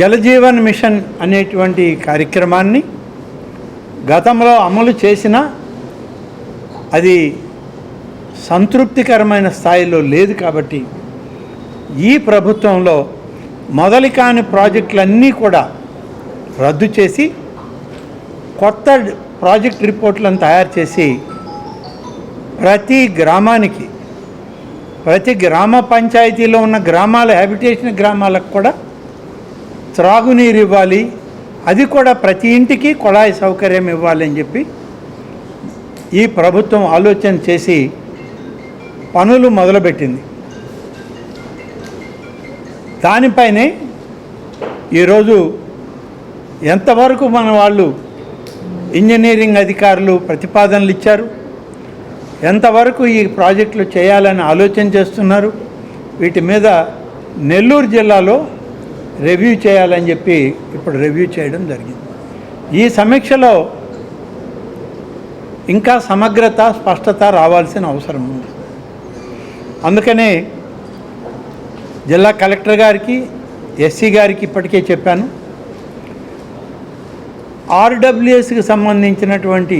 Jal Jeevan machine అనేటువంటి కార్యక్రమాన్ని గతంలో అమలు చేసిన అది సంతృప్తికరమైన స్థాయిలో లేదు కాబట్టి ఈ ప్రభుత్వంలో మొదలు కాని ప్రాజెక్టులన్నీ కూడా రద్దు చేసి కొత్త ప్రాజెక్ట్ రిపోర్ట్లను తయారు చేసి ప్రతి గ్రామానికి ప్రతి గ్రామ పంచాయతీలో ఉన్న గ్రామాల హ్యాబిటేషన్ గ్రామాలకు కూడా త్రాగునీరు ఇవ్వాలి. అది కూడా ప్రతి ఇంటికి కుళాయి సౌకర్యం ఇవ్వాలని చెప్పి ఈ ప్రభుత్వం ఆలోచన చేసి పనులు మొదలుపెట్టింది. దానిపైనే ఈరోజు ఎంతవరకు మన వాళ్ళు ఇంజనీరింగ్ అధికారులు ప్రతిపాదనలు ఇచ్చారు? ఎంతవరకు ఈ ప్రాజెక్టులు చేయాలని ఆలోచన చేస్తున్నారు? వీటి మీద నెల్లూరు జిల్లాలో రివ్యూ చేయాలని చెప్పి ఇప్పుడు రివ్యూ చేయడం జరిగింది. ఈ సమీక్షలో ఇంకా సమగ్రత స్పష్టత రావాల్సిన అవసరం ఉంది. అందుకనే జిల్లా కలెక్టర్ గారికి ఎస్సీ గారికి ఇప్పటికే చెప్పాను. ఆర్డబ్ల్యూఎస్కి సంబంధించినటువంటి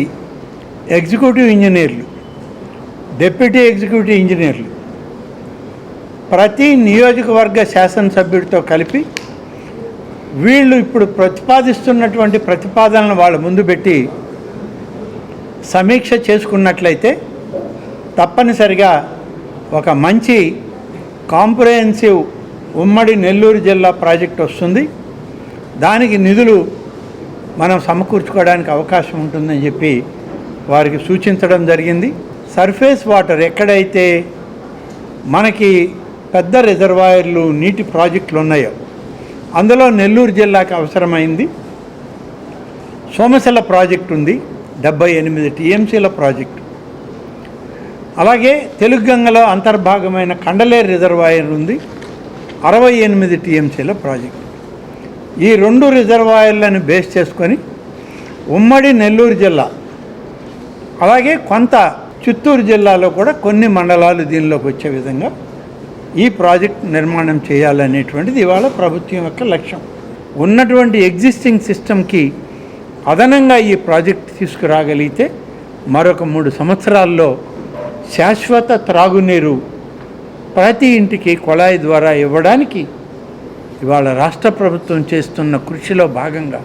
ఎగ్జిక్యూటివ్ ఇంజనీర్లు డెప్యూటీ ఎగ్జిక్యూటివ్ ఇంజనీర్లు ప్రతి నియోజకవర్గ శాసనసభ్యుడితో కలిపి వీళ్ళు ఇప్పుడు ప్రతిపాదిస్తున్నటువంటి ప్రతిపాదనలు వాళ్ళ ముందు పెట్టి సమీక్ష చేసుకున్నట్లయితే తప్పనిసరిగా ఒక మంచి కాంప్రహెన్సివ్ ఉమ్మడి నెల్లూరు జిల్లా ప్రాజెక్ట్ వస్తుంది. దానికి నిధులు మనం సమకూర్చుకోవడానికి అవకాశం ఉంటుందని చెప్పి వారికి సూచించడం జరిగింది. సర్ఫేస్ వాటర్ ఎక్కడైతే మనకి పెద్ద రిజర్వాయర్లు నీటి ప్రాజెక్టులు ఉన్నాయో అందులో నెల్లూరు జిల్లాకు అవసరమైంది. సోమశిల ప్రాజెక్ట్ ఉంది డెబ్బై ఎనిమిది టీఎంసీల ప్రాజెక్టు. అలాగే తెలుగుగంగలో అంతర్భాగమైన కండలేరు రిజర్వాయర్ ఉంది అరవై ఎనిమిది టీఎంసీల ప్రాజెక్టు. ఈ రెండు రిజర్వాయర్లను బేస్ చేసుకొని ఉమ్మడి నెల్లూరు జిల్లా అలాగే కొంత చిత్తూరు జిల్లాలో కూడా కొన్ని మండలాలు దీనిలోకి వచ్చే విధంగా ఈ ప్రాజెక్ట్ నిర్మాణం చేయాలనేటువంటిది ఇవాళ ప్రభుత్వం యొక్క లక్ష్యం. ఉన్నటువంటి ఎగ్జిస్టింగ్ సిస్టమ్కి అదనంగా ఈ ప్రాజెక్ట్ తీసుకురాగలిగితే మరొక మూడు సంవత్సరాల్లో శాశ్వత త్రాగునీరు ప్రతి ఇంటికి కుళాయి ద్వారా ఇవ్వడానికి ఇవాళ రాష్ట్ర ప్రభుత్వం చేస్తున్న కృషిలో భాగంగా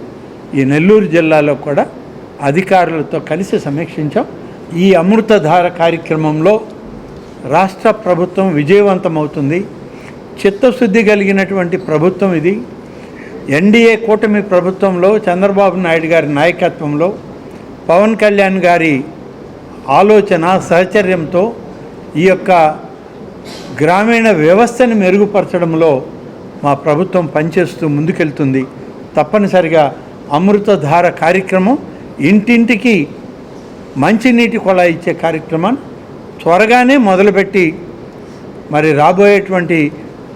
ఈ నెల్లూరు జిల్లాలో కూడా అధికారులతో కలిసి సమీక్షించాం. ఈ అమృతధార కార్యక్రమంలో రాష్ట్ర ప్రభుత్వం విజయవంతమవుతుంది. చిత్తశుద్ధి కలిగినటువంటి ప్రభుత్వం ఇది. ఎన్డీఏ కూటమి ప్రభుత్వంలో చంద్రబాబు నాయుడు గారి నాయకత్వంలో పవన్ కళ్యాణ్ గారి ఆలోచన సహచర్యంతో ఈ యొక్క గ్రామీణ వ్యవస్థని మెరుగుపరచడంలో మా ప్రభుత్వం పనిచేస్తూ ముందుకెళ్తుంది. తప్పనిసరిగా అమృతధార కార్యక్రమం ఇంటింటికి మంచినీటి కొళ ఇచ్చే కార్యక్రమాన్ని త్వరగానే మొదలుపెట్టి మరి రాబోయేటువంటి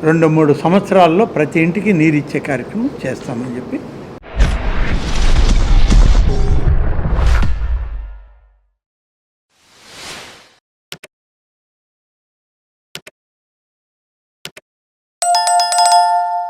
రెండు మూడు సంవత్సరాల్లో ప్రతి ఇంటికి నీరు ఇచ్చే కార్యక్రమం చేస్తామని చెప్పి